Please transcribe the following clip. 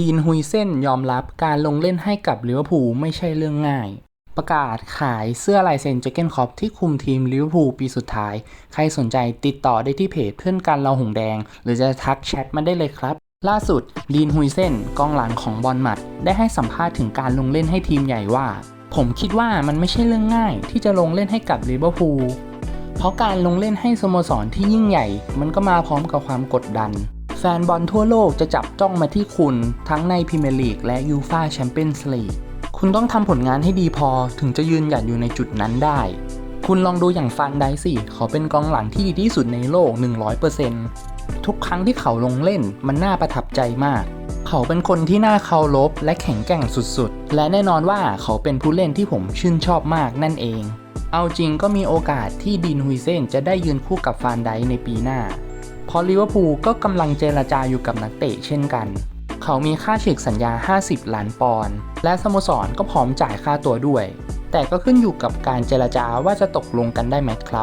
ดีนฮุยเซ่นยอมรับการลงเล่นให้กับลิเวอร์พูลไม่ใช่เรื่องง่าย ประกาศขายเสื้อลายเซ็นเจเกนคอปที่คุมทีมลิเวอร์พูลปีสุดท้าย ใครสนใจติดต่อได้ที่เพจเพื่อนกันเราหงแดง หรือจะทักแชทมาได้เลยครับ ล่าสุดดีนฮุยเซ่นกองหลังของบอลมัด ได้ให้สัมภาษณ์ถึงการลงเล่นให้ทีมใหญ่ว่า ผมคิดว่ามันไม่ใช่เรื่องง่าย ที่จะลงเล่นให้กับลิเวอร์พูลเพราะการลงเล่นให้สโมสรที่ยิ่งใหญ่ มันก็มาพร้อมกับความกดดัน ฟนบอลทั่วโลกจะจับจ้องมาที่คุณทั้งในพรีเมียร์ลีกและยูฟาแชมเปี้ยนส์ลีกคุณต้องทำผลงานให้ดีพอถึงจะยืนหยัดอยู่ในจุดนั้นได้ คุณลองดูอย่างฟันได้สิเขาเป็นกองหลังที่ดีที่สุดในโลก 100%ทุกครั้งที่เขาลงเล่นมันน่าประทับใจมาก เขาเป็นคนที่น่าเคารพและแข็งแกร่งสุดๆ และแน่นอนว่าเขาเป็นผู้เล่นที่ผมชื่นชอบมากนั่นเอง เอาจริงก็มีโอกาสที่ดินฮุยเซนจะได้ยืนคู่กับฟานไดในปีหน้า ราะลิเวอร์พูลก็กำลังเจรจาอยู่กับนักเตะเช่นกัน เขามีค่าฉีกสัญญา 50 ล้านปอนด์และสโมสรก็พร้อมจ่ายค่าตัวด้วย แต่ก็ขึ้นอยู่กับการเจรจาว่าจะตกลงกันได้ไหมครับ